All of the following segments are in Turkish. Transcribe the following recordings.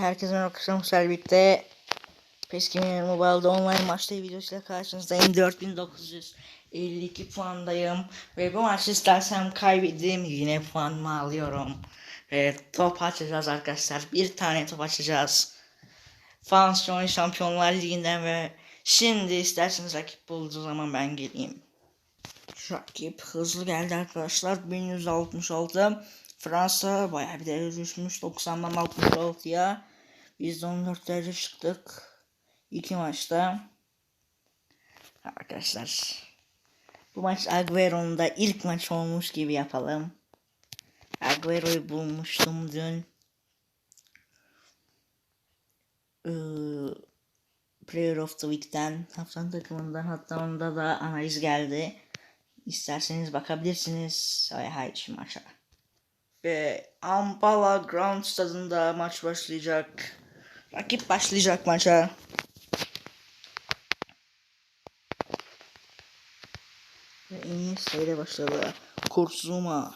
Herkese arkadaşlar birlikte Peskin Mobile'da online maçta videosuyla karşınızdayım. 4952 puandayım ve bu maçı istersem kaybedeyim yine puanımı alıyorum. Ve top açacağız arkadaşlar bir tane top açacağız. Fransa Şampiyonlar Ligi'nden ve şimdi isterseniz rakip bulduğu zaman ben geleyim. Rakip hızlı geldi arkadaşlar 1166 Fransa bayağı bir derece düşmüş 90'dan 66'ya biz de 14 derece çıktık iki maçta arkadaşlar bu maç Agüero'nun da ilk maç olmuş gibi yapalım Agüero'yu bulmuştum dün ee, Player of the Week'ten haftanın takımından hatta onda da analiz geldi İsterseniz bakabilirsiniz. Hay hay şimdi maça. Ve Ampala Ground stadında maç başlayacak. Rakip başlayacak maça. Ve en iyi başladı. Kursuma.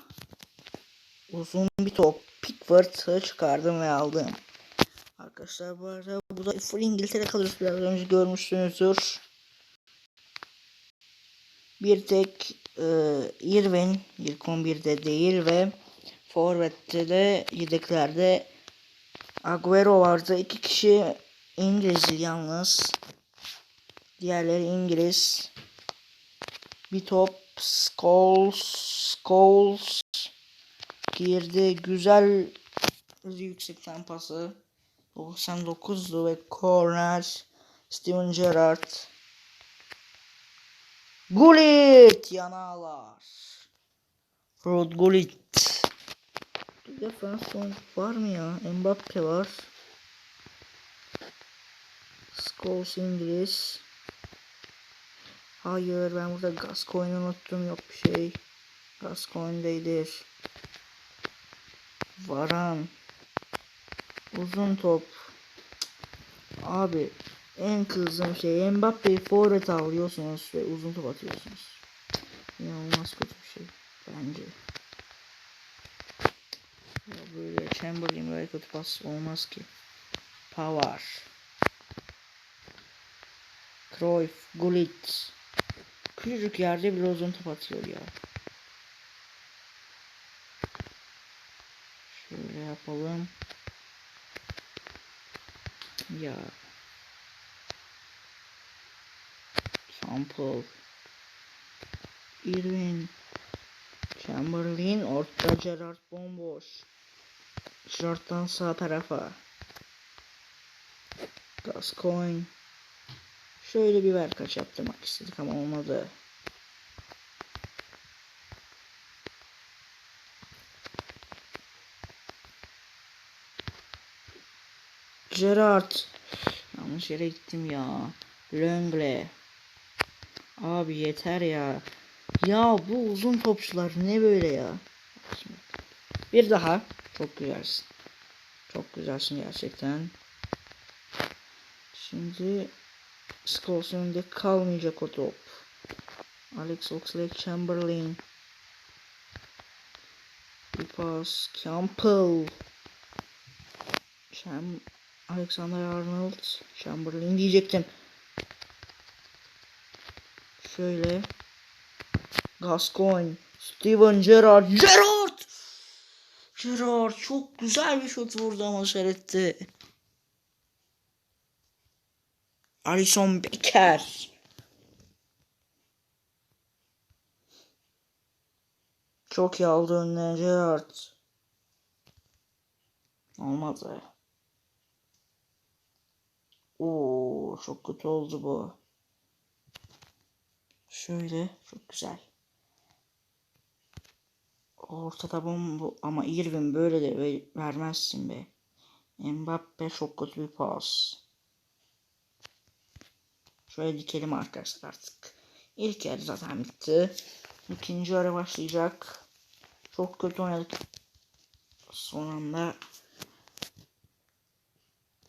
Uzun bir top. Pickford'ı çıkardım ve aldım. Arkadaşlar bu arada bu da full İngiltere kalırız biraz önce görmüşsünüzdür. Bir tek e, Irvin ilk 11'de değil ve Forvet'te de yedeklerde Agüero vardı. İki kişi İngiliz yalnız. Diğerleri İngiliz. Bir top Scholes Scholes girdi. Güzel yüksekten pası. 99'du ve corner Steven Gerrard Gullit yanağlar. Rod Gullit. Bir de Fransız var mı ya? Mbappe var. Scholes İngiliz. Hayır ben burada Gascoigne'u unuttum yok bir şey. Gascoigne'deydir. Varan. Uzun top. Abi en kızdığım şey Mbappe'yi forvet alıyorsunuz ve uzun top atıyorsunuz. İnanılmaz kötü bir şey bence. Böyle Chamberlain böyle kötü pas olmaz ki. Power. Cruyff, Gullit. Küçücük yerde bile uzun top atıyor ya. Şöyle yapalım. Ya Sample. Irvin. Chamberlain. Orta Gerard bomboş. Gerard'dan sağ tarafa. Gascoigne. Şöyle bir ver kaç yaptırmak istedik ama olmadı. Gerard. Yanlış yere gittim ya. Löngle. Abi yeter ya. Ya bu uzun topçular ne böyle ya. Bir daha. Çok güzelsin. Çok güzelsin gerçekten. Şimdi Scholes önünde kalmayacak o top. Alex Oxlade-Chamberlain. Bir pas. Campbell. Cham Alexander Arnold. Chamberlain diyecektim. Şöyle. Gascoigne. Steven Gerrard. Gerrard! Gerrard çok güzel bir şut vurdu ama şeretti. Alisson Becker. Çok iyi aldı önüne Gerrard. Olmadı. Oo, çok kötü oldu bu. Şöyle çok güzel. Ortada bomba ama Irvin böyle de ver- vermezsin be. Mbappe çok kötü bir pas. Şöyle dikelim arkadaşlar artık. İlk yarı zaten bitti. İkinci yarı başlayacak. Çok kötü oynadık. Son anda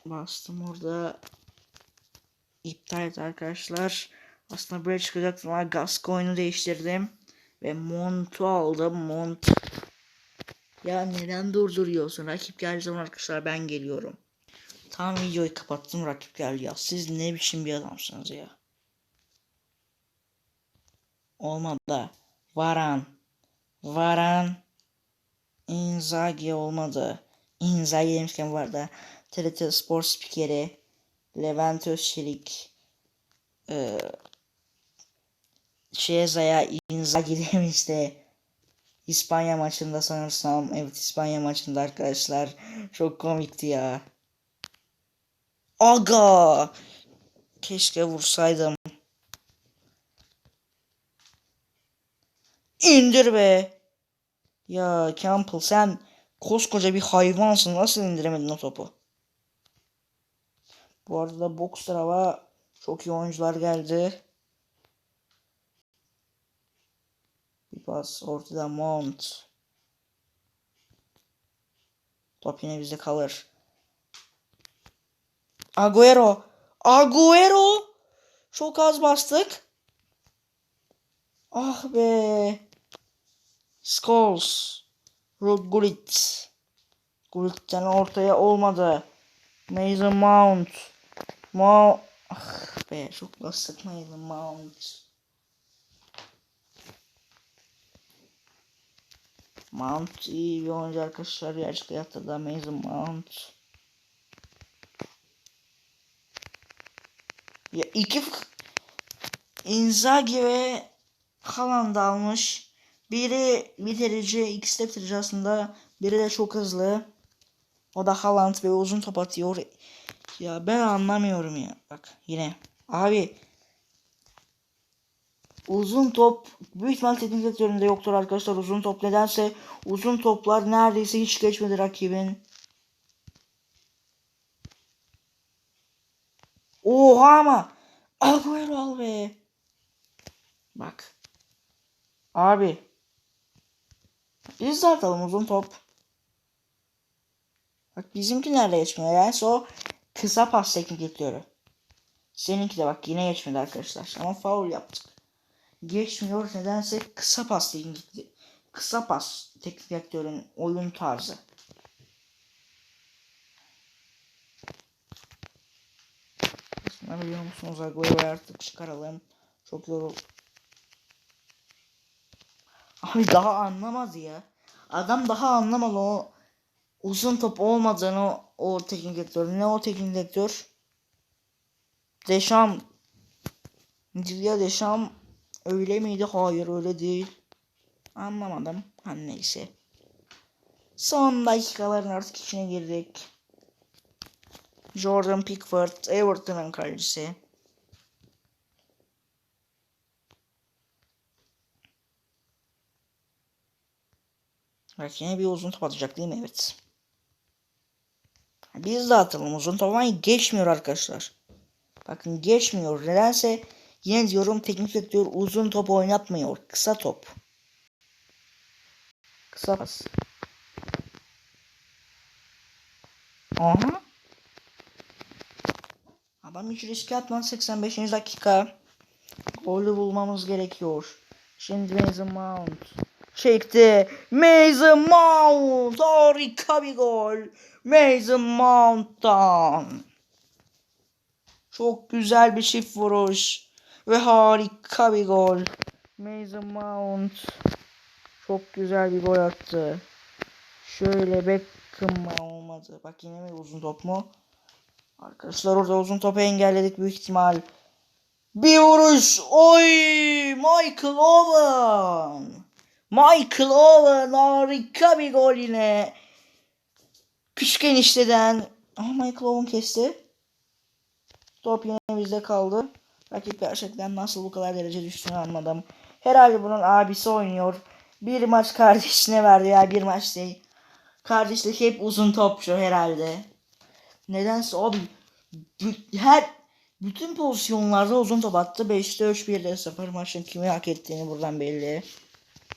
bastım orada. İptal et arkadaşlar. Aslında böyle çıkacaktım ama Gascoigne'u değiştirdim. Ve Mont'u aldım. Mont. Ya neden durduruyorsun? Rakip geldiği zaman arkadaşlar ben geliyorum. Tam videoyu kapattım rakip geldi ya. Siz ne biçim bir adamsınız ya. Olmadı. Varan. Varan. Inzaghi olmadı. Inzaghi demişken var da TRT Spor spikeri Levent Özçelik ee, Şeza'ya Inzaghi demişti. İspanya maçında sanırsam evet İspanya maçında arkadaşlar çok komikti ya. Aga! Keşke vursaydım. İndir be. Ya Campbell sen koskoca bir hayvansın. Nasıl indiremedin o topu? Bu arada box tarafa çok iyi oyuncular geldi. Bir pas ortada Mount. Top yine bizde kalır. Agüero. Agüero. Çok az bastık. Ah be. Scholes. Gullit. Gullit'ten ortaya olmadı. Mason Mount. Mount. Ah be çok bastık Mason Mount. Mount iyi bir oyuncu arkadaşlar. Gerçek hayatta da Mason Mount. Ya iki Inzaghi ve Haaland almış. Biri bitirici, ikisi de bitirici aslında. Biri de çok hızlı. O da Haaland ve uzun top atıyor. Ya ben anlamıyorum ya. Bak yine. Abi uzun top büyük ihtimal teknik direktöründe yoktur arkadaşlar uzun top nedense uzun toplar neredeyse hiç geçmedi rakibin. Oha ama Agüero al be. Bak. Abi. Biz de atalım uzun top. Bak bizimki nerede geçmiyor yani o kısa pas teknik direktörü. Seninki de bak yine geçmedi arkadaşlar ama faul yaptık. Geçmiyor nedense kısa pas teknik kısa pas teknik direktörün oyun tarzı. Aslında biliyor musunuz Agüero'yu artık çıkaralım. Çok yorul. Abi daha anlamadı ya. Adam daha anlamadı o uzun top olmadığını o, o teknik direktör. Ne o teknik direktör? Deşam. Didier Deşam öyle miydi? Hayır öyle değil. Anlamadım. Ha neyse. Son dakikaların artık içine girdik. Jordan Pickford, Everton'ın kalecisi. Bak yine bir uzun top atacak değil mi? Evet. Biz de atalım uzun top geçmiyor arkadaşlar. Bakın geçmiyor. Nedense yine diyorum teknik direktör uzun top oynatmıyor. Kısa top. Kısa pas. Aha. Adam hiç riske atmadan 85. dakika. Golü bulmamız gerekiyor. Şimdi Mason Mount. Çekti. Mason Mount. Harika bir gol. Mason Mount'tan. Çok güzel bir çift vuruş. Ve harika bir gol. Mason Mount. Çok güzel bir gol attı. Şöyle Beckham olmadı. Bak yine bir uzun top mu? Arkadaşlar orada uzun topu engelledik büyük ihtimal. Bir vuruş. Oy! Michael Owen. Michael Owen harika bir gol yine. Küçük enişteden. Ama Michael Owen kesti. Top yine bizde kaldı. Rakip gerçekten nasıl bu kadar derece düştüğünü anladım. Herhalde bunun abisi oynuyor. Bir maç kardeşine verdi ya bir maç değil. Kardeşlik hep uzun topçu herhalde. Nedense abi her bütün pozisyonlarda uzun top attı. 5'te 3 1'de 0 maçın kimi hak ettiğini buradan belli.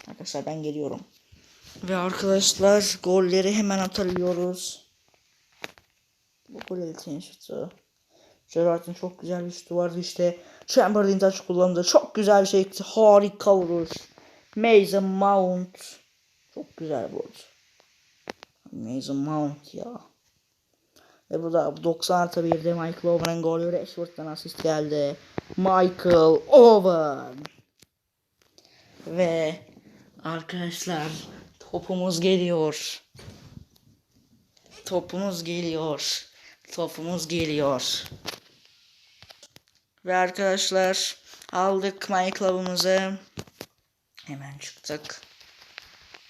Arkadaşlar ben geliyorum. Ve arkadaşlar golleri hemen atalıyoruz. Bu gol elitini şutu. Gerrard'ın çok güzel bir şutu vardı işte. Chamberlain taç kullandı. Çok güzel bir şey. Harika vuruş. Mason Mount. Çok güzel vurdu. Mason Mount ya. Ve bu da 90 artı 1'de Michael Owen'ın golü Rashford'dan asist geldi. Michael Owen. Ve arkadaşlar topumuz geliyor. Topumuz geliyor. Topumuz geliyor. Ve arkadaşlar aldık Owen'ımızı. Hemen çıktık.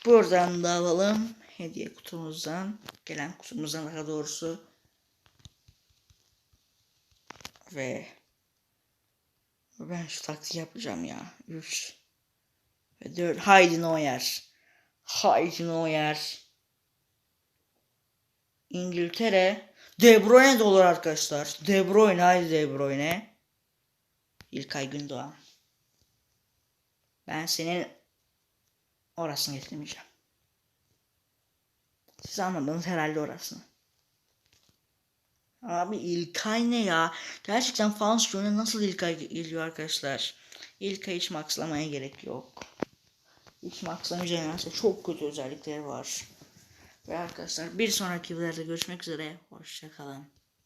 Buradan da alalım. Hediye kutumuzdan. Gelen kutumuzdan daha doğrusu. Ve ben şu taktiği yapacağım ya. 3 ve 4. Haydi Neuer. Haydi Neuer. İngiltere. De Bruyne de olur arkadaşlar. De Bruyne haydi De Bruyne. İlkay Gündoğan. Ben senin orasını getirmeyeceğim. Siz anladınız herhalde orasını. Abi İlkay ne ya? Gerçekten fans yönü nasıl İlkay geliyor arkadaşlar? İlkay hiç maxlamaya gerek yok. Hiç maxlamayacağınızda çok kötü özellikleri var. Ve arkadaşlar bir sonraki videoda görüşmek üzere. Hoşçakalın.